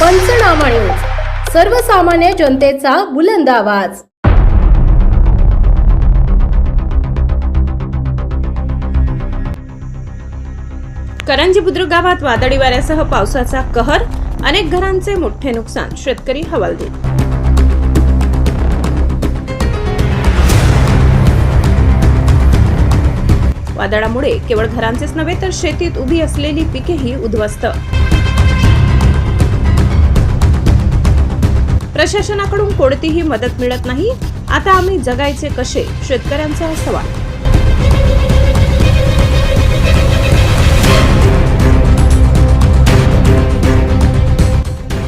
पंचनामा न्यूज सर्वसामान्य जनतेचा बुलंद आवाज. करंजी बुद्रुक गावात वादळी वाऱ्यासह पावसाचा कहर अनेक घरांचे मोठे नुकसान शेतकरी हवालदिल. वादळामुळे केवळ घरांचेच नव्हे तर शेतीत उभी असलेली पिकेही उद्ध्वस्त. प्रशासनाकडून कोणतीही मदत मिळत नाही. आता आम्ही जगायचे कसे? शेतकऱ्यांचा सवाल.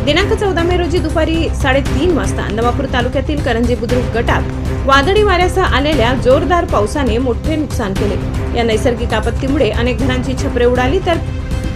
दिनांक चौदा मे रोजी दुपारी साडेतीन वाजता नवापूर तालुक्यातील करंजी बुद्रुक गटात वादळी वाऱ्यासह आलेल्या जोरदार पावसाने मोठे नुकसान केले. या नैसर्गिक आपत्तीमुळे अनेक घरांची छपरे उडाली तर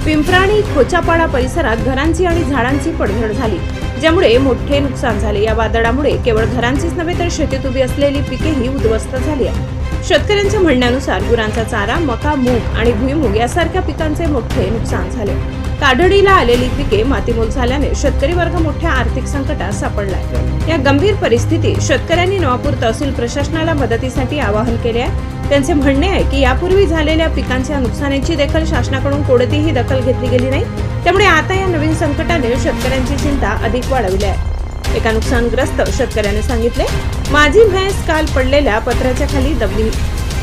पिंपराणी खोचापाडा परिसरात घरांची आणि झाडांची पडझड झाली ज्यामुळे मोठे नुकसान झाले. या वादळामुळे केवळ घरांचीच नव्हे तर शेतीत उभी असलेली पिकेही उद्ध्वस्त झाली आहेत शेतकऱ्यांच्या म्हणण्यानुसार गुरांचा चारा मका मूग आणि भुईमूग यासारख्या पिकांचे मोठे नुकसान झाले. काढडीला आलेली पिके मातीमोल झाल्याने शेतकरी वर्ग मोठ्या आर्थिक संकटात सापडलाय. या गंभीर परिस्थितीत शेतकऱ्यांनी नवापूर तहसील प्रशासनाला मदतीसाठी आवाहन केले आहे. त्यांचे म्हणणे आहे की यापूर्वी झालेल्या पिकांच्या नुकसानीची देखील शासनाकडून कोणतीही दखल घेतली गेली नाही. त्यामुळे आता या नवीन संकटाने शेतकऱ्यांची चिंता अधिक वाढवली आहे. एका नुकसानग्रस्त शेतकऱ्याने सांगितले माझी म्हैस काल पडलेल्या पत्राच्या खाली दबली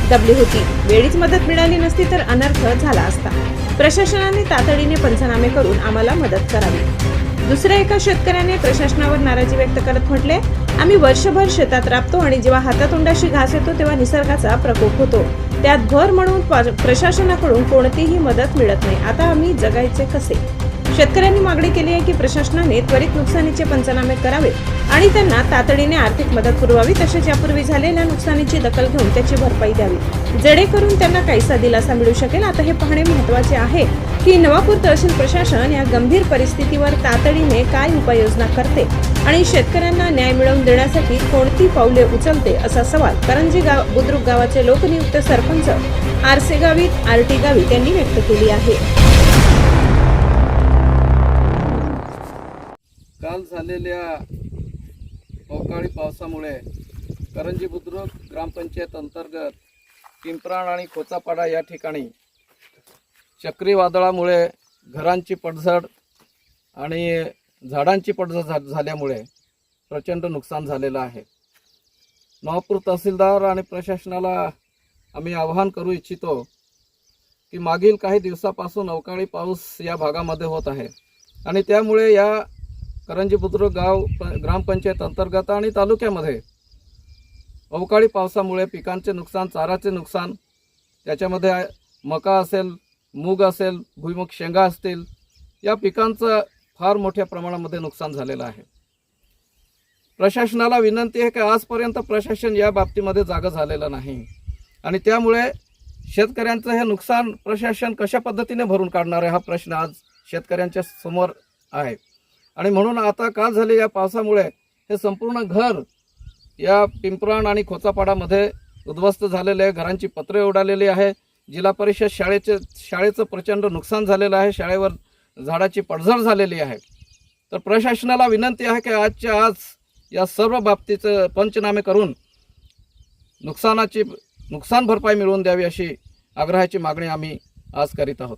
दबली होती. वेळीच मदत मिळाली नसती तर अनर्थ झाला असता. प्रशासनाने तातडीने पंचनामे करून आम्हाला मदत करावी. दुसऱ्या एका शेतकऱ्याने प्रशासनावर नाराजी व्यक्त करत म्हटले आम्ही वर्षभर शेतात राबतो आणि जेव्हा हातातोंडाशी घास येतो तेव्हा निसर्गाचा प्रकोप होतो. त्यात भर म्हणून प्रशासनाकडून कोणतीही मदत मिळत नाही. आता आम्ही जगायचे कसे? शेतकऱ्यांनी मागणी केली आहे की प्रशासनाने त्वरित नुकसानीचे पंचनामे करावेत आणि त्यांना तातडीने आर्थिक मदत पुरवावी तसेच यापूर्वी झालेल्या नुकसानीची दखल घेऊन त्याची भरपाई द्यावी. जेणेकरून त्यांना काहीसा दिलासा मिळू शकेल. आता हे पाहणे महत्त्वाचे आहे की नवापूर तहसील प्रशासन या गंभीर परिस्थितीवर तातडीने काय उपाययोजना करते आणि शेतकऱ्यांना न्याय मिळवून देण्यासाठी कोणती पावले उचलते असा सवाल करंजी गाव बुद्रुक गावाचे लोकनियुक्त सरपंच आरसे गावित आरटी गावित यांनी व्यक्त केली आहे. झालेल्या अवकाळी पावसामुळे करंजी बुद्रुक ग्रामपंचायत अंतर्गत पिंपराण आणि खोचापाडा या ठिकाणी चक्रीवादळामुळे घरांची पडझड आणि झाडांची पडझड झाल्यामुळे प्रचंड नुकसान झालेलं आहे. नवापूर तहसीलदार आणि प्रशासनाला आम्ही आवाहन करू इच्छितो की मागील काही दिवसापासून अवकाळी पाऊस या भागामध्ये होत आहे आणि त्यामुळे या करंजी बुद्रुक गाव प- ग्रामपंचायत अंतर्गत आणि तालुक्यामध्ये अवकाळी पावसामुळे पिकांचे नुकसान चाराचे नुकसान त्याच्यामध्ये मका असेल मूग असेल भुईमुग शेंगा असतील या पिकांचं फार मोठ्या प्रमाणामध्ये नुकसान झालेलं आहे. प्रशासनाला विनंती आहे की आजपर्यंत प्रशासन या बाबतीमध्ये जागं झालेलं नाही. आणि त्यामुळे शेतकऱ्यांचं हे नुकसान प्रशासन कशा पद्धतीने भरून काढणार आहे हा प्रश्न आज शेतकऱ्यांच्या समोर आहे. आणि म्हणून आता काल या पावसामुळे? हे संपूर्ण घर या पिंपराण आणि खोचापाडामध्ये उद्ध्वस्त झालेले आहे. घरांची पत्रे उडालेली आहे. जिल्हा परिषद शाळेचे शाळेचं प्रचंड नुकसान झालेलं आहे. शाळेवर झाडाची पडझड झालेली आहे. तर प्रशासनाला विनंती आहे की आजच्या आज या सर्व बाबतीचं पंचनामे करून नुकसानाची नुकसान भरपाई मिळवून द्यावी अशी आग्रहाची मागणी आम्ही आज करीत आहोत.